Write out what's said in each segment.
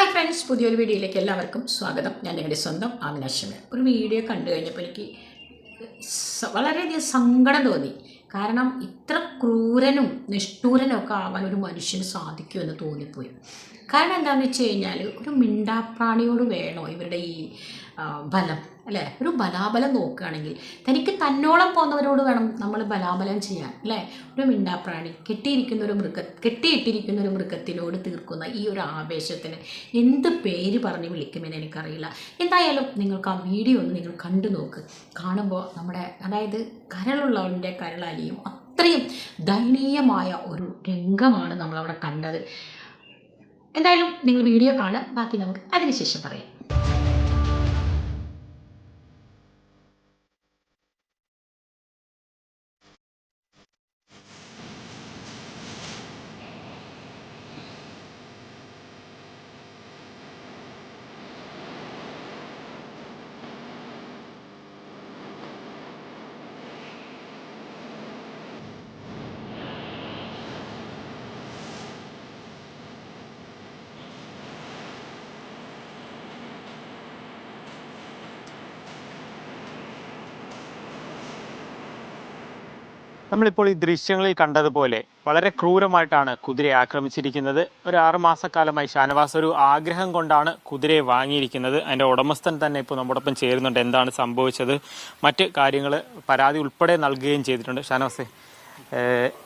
Hi friends പുതിയൊരു വീഡിയോയിലേക്ക് എല്ലാവർക്കും സ്വാഗതം. ഞാൻ നിങ്ങളുടെ സ്വന്തം ആമിനാശമ ഒരു വീഡിയോ കണ്ടു കഴിഞ്ഞപ്പോൾ എനിക്ക് വളരെയധികം സങ്കടം തോന്നി. കാരണം ഇത്ര ക്രൂരനും നിഷ്ഠൂരനും ഒക്കെ ആവാൻ ഒരു മനുഷ്യന് സാധിക്കുമെന്ന് തോന്നിപ്പോയി. കാരണം എന്താണെന്ന് വെച്ച് കഴിഞ്ഞാൽ ഒരു മിണ്ടാപ്രാണിയോട് വേണോ ഇവരുടെ ഈ ബലം അല്ലേ? ഒരു ബലാബലം നോക്കുകയാണെങ്കിൽ തനിക്ക് തന്നോളം പോകുന്നവരോട് വേണം നമ്മൾ ബലാബലം ചെയ്യാൻ അല്ലേ? ഒരു മിണ്ടാപ്രാണി കെട്ടിയിരിക്കുന്ന ഒരു മൃഗ കെട്ടിയിട്ടിരിക്കുന്ന ഒരു മൃഗത്തിനോട് തീർക്കുന്ന ഈ ഒരു ആവേശത്തിന് എന്ത് പേര് പറഞ്ഞ് വിളിക്കുമെന്ന് എനിക്കറിയില്ല. എന്തായാലും നിങ്ങൾക്ക് ആ വീഡിയോ ഒന്ന് നിങ്ങൾ കണ്ടു നോക്ക്. കാണുമ്പോൾ നമ്മുടെ അതായത് കരളുള്ളവന്റെ കരളലിയും അത്രയും ദയനീയമായ ഒരു രംഗമാണ് നമ്മളവിടെ കണ്ടത്. എന്തായാലും നിങ്ങൾ വീഡിയോ കാണുക ബാക്കി നമുക്ക് അതിനുശേഷം പറയാം. നമ്മളിപ്പോൾ ഈ ദൃശ്യങ്ങളിൽ കണ്ടതുപോലെ വളരെ ക്രൂരമായിട്ടാണ് കുതിരയെ ആക്രമിച്ചിരിക്കുന്നത്. ഒരു ആറ് മാസക്കാലമായി ഷാനവാസ് ഒരു ആഗ്രഹം കൊണ്ടാണ് കുതിരയെ വാങ്ങിയിരിക്കുന്നത്. അതിന്റെ ഉടമസ്ഥൻ തന്നെ ഇപ്പോൾ നമ്മോടൊപ്പം ചേരുന്നുണ്ട്. എന്താണ് സംഭവിച്ചത്? മറ്റ് കാര്യങ്ങൾ പരാതി ഉൾപ്പെടെ നൽകുകയും ചെയ്തിട്ടുണ്ട്. ഷാനവാസെ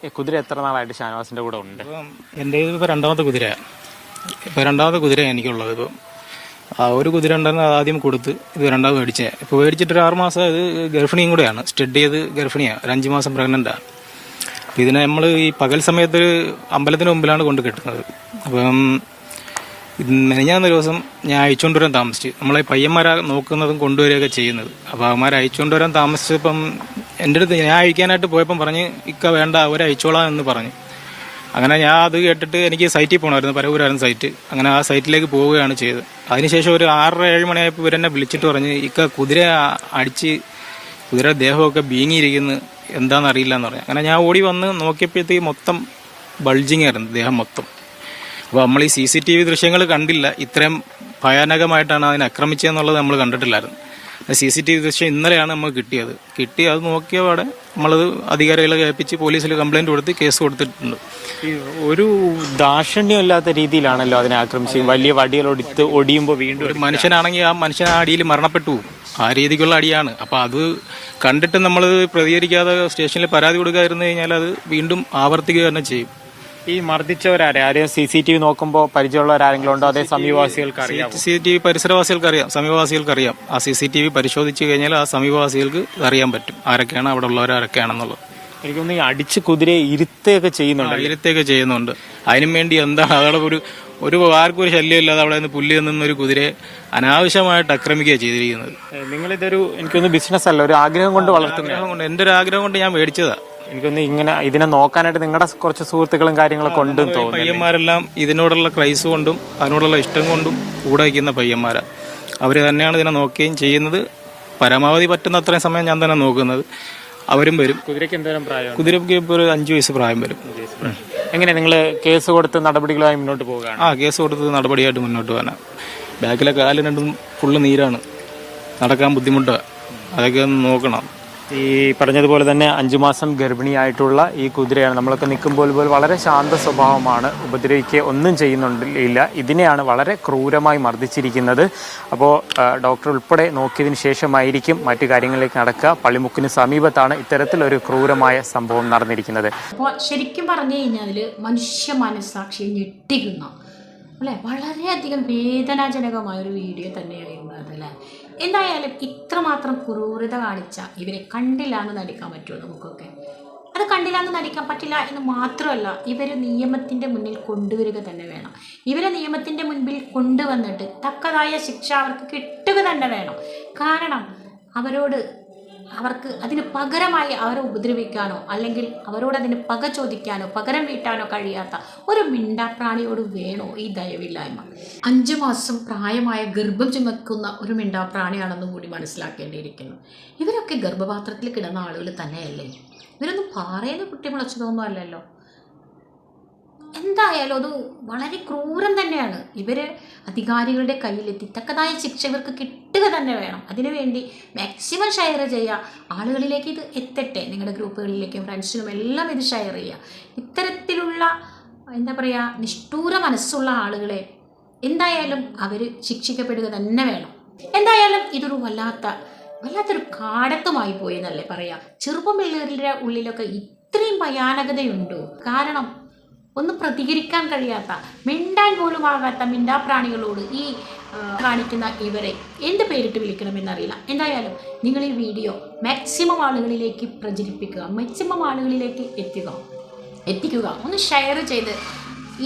ഈ കുതിര എത്ര നാളായിട്ട് ഷാനവാസിന്റെ കൂടെ ഉണ്ട്? എന്റെ ഇപ്പോൾ രണ്ടാമത്തെ കുതിരയാണ്. ഇപ്പോൾ രണ്ടാമത്തെ കുതിരയാണ് എനിക്കുള്ളത്. ഇപ്പം ആ ഒരു കുതിര ഉണ്ടായിരുന്നു അത് ആദ്യം കൊടുത്ത് ഇത് രണ്ടാമത് മേടിച്ചേ. ഇപ്പോൾ മേടിച്ചിട്ട് ഒരു ആറ് മാസം ഇത് ഗർഭിണിയും കൂടെയാണ്. സ്റ്റഡ് ചെയ്ത് ഗർഭിണിയാണ് ഒരു അഞ്ച് മാസം പ്രഗ്നന്റാണ് അപ്പം ഇതിനെ നമ്മൾ ഈ പകൽ സമയത്ത് അമ്പലത്തിന് മുമ്പിലാണ് കൊണ്ട് കെട്ടുന്നത്. അപ്പം മെനഞ്ഞാന്ന ദിവസം ഞാൻ അയച്ചുകൊണ്ട് വരാൻ താമസിച്ചു. നമ്മളെ പയ്യന്മാരാ നോക്കുന്നതും കൊണ്ടുവരികയൊക്കെ ചെയ്യുന്നത്. അപ്പോൾ അവന്മാർ അയച്ചുകൊണ്ട് വരാൻ താമസിച്ചപ്പം എന്റെ അടുത്ത് ഞാൻ അയക്കാനായിട്ട് പോയപ്പം പറഞ്ഞ് ഇക്ക വേണ്ട അവരയച്ചോളാം എന്ന് പറഞ്ഞു. അങ്ങനെ ഞാൻ അത് കേട്ടിട്ട് എനിക്ക് സൈറ്റിൽ പോകണമായിരുന്നു പരവൂരായിരുന്നു സൈറ്റ് അങ്ങനെ ആ സൈറ്റിലേക്ക് പോവുകയാണ് ചെയ്തത്. അതിനുശേഷം ഒരു ആറര ഏഴ് മണിയായപ്പോൾ ഇവരെന്നെ വിളിച്ചിട്ട് പറഞ്ഞ് ഇക്ക കുതിര അടിച്ച് കുതിര ദേഹമൊക്കെ ബീങ്ങിയിരിക്കുന്നു എന്താണെന്ന് അറിയില്ല എന്ന് പറഞ്ഞു. അങ്ങനെ ഞാൻ ഓടി വന്ന് നോക്കിയപ്പോഴത്തേക്ക് മൊത്തം ബൾജിങ് ആയിരുന്നു ദേഹം മൊത്തം. അപ്പോൾ നമ്മൾ ഈ സി സി ടി വി ദൃശ്യങ്ങൾ കണ്ടില്ല. ഇത്രയും ഭയാനകമായിട്ടാണ് അതിനെ ആക്രമിച്ചതെന്നുള്ളത് നമ്മൾ കണ്ടിട്ടില്ലായിരുന്നു. സി സി ടി വി ദൃശ്യം ഇന്നലെയാണ് നമുക്ക് കിട്ടിയത്. കിട്ടി അത് നോക്കിയപാടെ നമ്മളത് അധികാരികളെ കേൾപ്പിച്ച് പോലീസിൽ കംപ്ലൈന്റ് കൊടുത്ത് കേസ് കൊടുത്തിട്ടുണ്ട്. ഒരു ദാക്ഷണ്യമില്ലാത്ത രീതിയിലാണല്ലോ അതിനെ ആക്രമിച്ച് വലിയ വടികളൊടിത്ത് ഒടിയുമ്പോൾ വീണ്ടും ഒരു മനുഷ്യനാണെങ്കിൽ ആ മനുഷ്യൻ ആ അടിയിൽ മരണപ്പെട്ടു ആ രീതിക്കുള്ള അടിയാണ്. അപ്പോൾ അത് കണ്ടിട്ട് നമ്മൾ പ്രതികരിക്കാതെ സ്റ്റേഷനിൽ പരാതി കൊടുക്കാതിരുന്നു കഴിഞ്ഞാൽ അത് വീണ്ടും ആവർത്തിക്കുക തന്നെ ചെയ്യും. ഈ മർദ്ദിച്ചവരാരെ ആരെയും സി സി ടി വി നോക്കുമ്പോൾ പരിചയമുള്ളവരാരെങ്കിലും ഉണ്ടോ അതേ സമീപവാസികൾക്ക് അറിയാം സി ടി വി പരിസരവാസികൾക്ക് അറിയാം സമീപവാസികൾക്ക് അറിയാം ആ സി സി ടി വി പരിശോധിച്ച് കഴിഞ്ഞാൽ ആ സമീപവാസികൾക്ക് അറിയാൻ പറ്റും. ആരൊക്കെയാണ് അവിടെ ഉള്ളവർ ആരൊക്കെയാണെന്നുള്ളത് എനിക്കൊന്ന് ഈ അടിച്ച് കുതിരയെ ഇരുത്തുകയൊക്കെ ചെയ്യുന്നുണ്ട്. ഇരുത്തൊക്കെ ചെയ്യുന്നുണ്ട്. അതിനും വേണ്ടി എന്താണ് അവിടെ ഒരു ഒരു ആർക്കും ഒരു ശല്യമില്ലാതെ അവിടെ നിന്ന് പുല്ലിൽ നിന്നൊരു കുതിരയെ അനാവശ്യമായിട്ട് ആക്രമിക്കുക ചെയ്തിരിക്കുന്നത്. നിങ്ങളിതൊരു എനിക്കൊന്ന് ബിസിനസ് അല്ല ഒരു ആഗ്രഹം കൊണ്ട് വളർത്തുന്ന ആഗ്രഹം എന്റെ ഒരു ആഗ്രഹം കൊണ്ട് ഞാൻ മേടിച്ചതാ. എനിക്കൊന്ന് ഇങ്ങനെ ഇതിനെ നോക്കാനായിട്ട് നിങ്ങളുടെ കുറച്ച് സുഹൃത്തുക്കളും കാര്യങ്ങളൊക്കെ ഉണ്ടെന്ന് തോന്നുന്നു പയ്യന്മാരെല്ലാം ഇതിനോടുള്ള ക്രൈസ് കൊണ്ടും അതിനോടുള്ള ഇഷ്ടം കൊണ്ടും കൂടെ വയ്ക്കുന്ന പയ്യന്മാരാണ് അവർ തന്നെയാണ് ഇതിനെ നോക്കുകയും ചെയ്യുന്നത്. പരമാവധി പറ്റുന്ന അത്രയും സമയം ഞാൻ തന്നെ നോക്കുന്നത്. അവരും വരും. കുതിരയ്ക്ക് എന്തോരം പ്രായം കുതിരയ്ക്ക് ഇപ്പോൾ ഒരു അഞ്ച് വയസ്സ് പ്രായം വരും. എങ്ങനെ നിങ്ങൾ കേസ് കൊടുത്ത് നടപടികളായി മുന്നോട്ട് പോകുക ആ കേസ് കൊടുത്ത് നടപടിയായിട്ട് മുന്നോട്ട് പോകാനാണ് ബാക്കിലെ കാൽ രണ്ടും ഫുള്ള് നീരാണ്. നടക്കാൻ ബുദ്ധിമുട്ടാണ് അതൊക്കെ ഒന്ന് നോക്കണം. ഈ പറഞ്ഞതുപോലെ തന്നെ അഞ്ചു മാസം ഗർഭിണിയായിട്ടുള്ള ഈ കുതിരയാണ്. നമ്മളൊക്കെ നിൽക്കുമ്പോൾ പോലും വളരെ ശാന്ത സ്വഭാവമാണ്. ഉപദ്രവിക്കുക ഒന്നും ചെയ്യുന്നുണ്ടില്ല. ഇതിനെയാണ് വളരെ ക്രൂരമായി മർദ്ദിച്ചിരിക്കുന്നത്. അപ്പോൾ ഡോക്ടർ ഉൾപ്പെടെ നോക്കിയതിന് ശേഷമായിരിക്കും മറ്റു കാര്യങ്ങളിലേക്ക് നടക്കുക. പള്ളിമുക്കിന് സമീപത്താണ് ഇത്തരത്തിലൊരു ക്രൂരമായ സംഭവം നടന്നിരിക്കുന്നത്. അപ്പോൾ ശരിക്കും പറഞ്ഞു കഴിഞ്ഞാൽ മനുഷ്യ മനസ്സാക്ഷിയെ ഞെട്ടിക്കുന്ന. അല്ലേ? വളരെയധികം വേദനാജനകമായ ഒരു വീഡിയോ തന്നെയായിരുന്നു അതല്ലേ എന്തായാലും ഇത്രമാത്രം ക്രൂരത കാണിച്ച ഇവരെ കണ്ടില്ല എന്ന് നടിക്കാൻ പറ്റുമോ നമുക്കൊക്കെ? അത് കണ്ടില്ല എന്ന് നടിക്കാൻ പറ്റില്ല എന്ന് മാത്രമല്ല ഇവർ നിയമത്തിന്റെ മുന്നിൽ കൊണ്ടുവരിക തന്നെ വേണം. ഇവരെ നിയമത്തിന്റെ മുൻപിൽ കൊണ്ടുവന്നിട്ട് തക്കതായ ശിക്ഷ അവർക്ക് കിട്ടുക തന്നെ വേണം. കാരണം അവരോട് അവർക്ക് അതിന് പകരമായി അവരെ ഉപദ്രവിക്കാനോ അല്ലെങ്കിൽ അവരോട് അതിന് പക ചോദിക്കാനോ പകരം വീട്ടാനോ കഴിയാത്ത ഒരു മിണ്ടാപ്രാണിയോട് വേണോ ഈ ദയവില്ലായ്മ? അഞ്ച് മാസം പ്രായമായ ഗർഭം ചുമക്കുന്ന ഒരു മിണ്ടാപ്രാണിയാണെന്നും കൂടി മനസ്സിലാക്കേണ്ടിയിരിക്കുന്നു. ഇവരൊക്കെ ഗർഭപാത്രത്തിൽ കിടന്ന ആളുകൾ തന്നെയല്ലേ? ഇവരൊന്നും പാറയുന്ന കുട്ടി മുളച്ചതൊന്നും അല്ലല്ലോ എന്തായാലും അത് വളരെ ക്രൂരം തന്നെയാണ്. ഇവർ അധികാരികളുടെ കയ്യിലെത്തി തക്കതായ ശിക്ഷ ഇവർക്ക് കിട്ടുക തന്നെ വേണം. അതിനുവേണ്ടി മാക്സിമം ഷെയർ ചെയ്യുക. ആളുകളിലേക്ക് ഇത് എത്തട്ടെ. നിങ്ങളുടെ ഗ്രൂപ്പുകളിലേക്കും ഫ്രണ്ട്സിനും എല്ലാം ഇത് ഷെയർ ചെയ്യുക. ഇത്തരത്തിലുള്ള എന്താ പറയുക നിഷ്ഠൂര മനസ്സുള്ള ആളുകളെ എന്തായാലും അവർ ശിക്ഷിക്കപ്പെടുക തന്നെ വേണം. എന്തായാലും ഇതൊരു വല്ലാത്ത വല്ലാത്തൊരു കാടത്തുമായി പോയി എന്നല്ലേ പറയാം. ചെറുപ്പം പിള്ളേരുടെ ഉള്ളിലൊക്കെ ഇത്രയും ഭയാനകതയുണ്ടോ. കാരണം ഒന്നും പ്രതികരിക്കാൻ കഴിയാത്ത മിണ്ടാൻ പോലും ആകാത്ത മിണ്ടാപ്രാണികളോട് ഈ കാണിക്കുന്ന ഇവരെ എന്ത് പേരിട്ട് വിളിക്കണമെന്നറിയില്ല. എന്തായാലും നിങ്ങൾ ഈ വീഡിയോ മാക്സിമം ആളുകളിലേക്ക് പ്രചരിപ്പിക്കുക മാക്സിമം ആളുകളിലേക്ക് എത്തുക എത്തിക്കുക. ഒന്ന് ഷെയർ ചെയ്ത്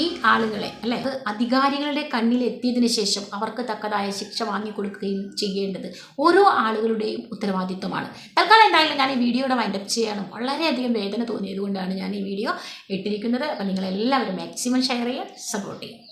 ഈ ആളുകളെ അല്ലെ അധികാരികളുടെ കണ്ണിൽ എത്തിയതിന് ശേഷം അവർക്ക് തക്കതായ ശിക്ഷ വാങ്ങിക്കൊടുക്കുകയും ചെയ്യേണ്ടത് ഓരോ ആളുകളുടെയും ഉത്തരവാദിത്വമാണ്. തൽക്കാലം എന്തായാലും ഞാൻ ഈ വീഡിയോയുടെ വൈൻഡപ്പ് ചെയ്യാണ് വളരെയധികം വേദന തോന്നിയത് കൊണ്ടാണ് ഞാൻ ഈ വീഡിയോ ഇട്ടിരിക്കുന്നത്. അപ്പോൾ നിങ്ങളെല്ലാവരും മാക്സിമം ഷെയർ ചെയ്യുക സപ്പോർട്ട് ചെയ്യുക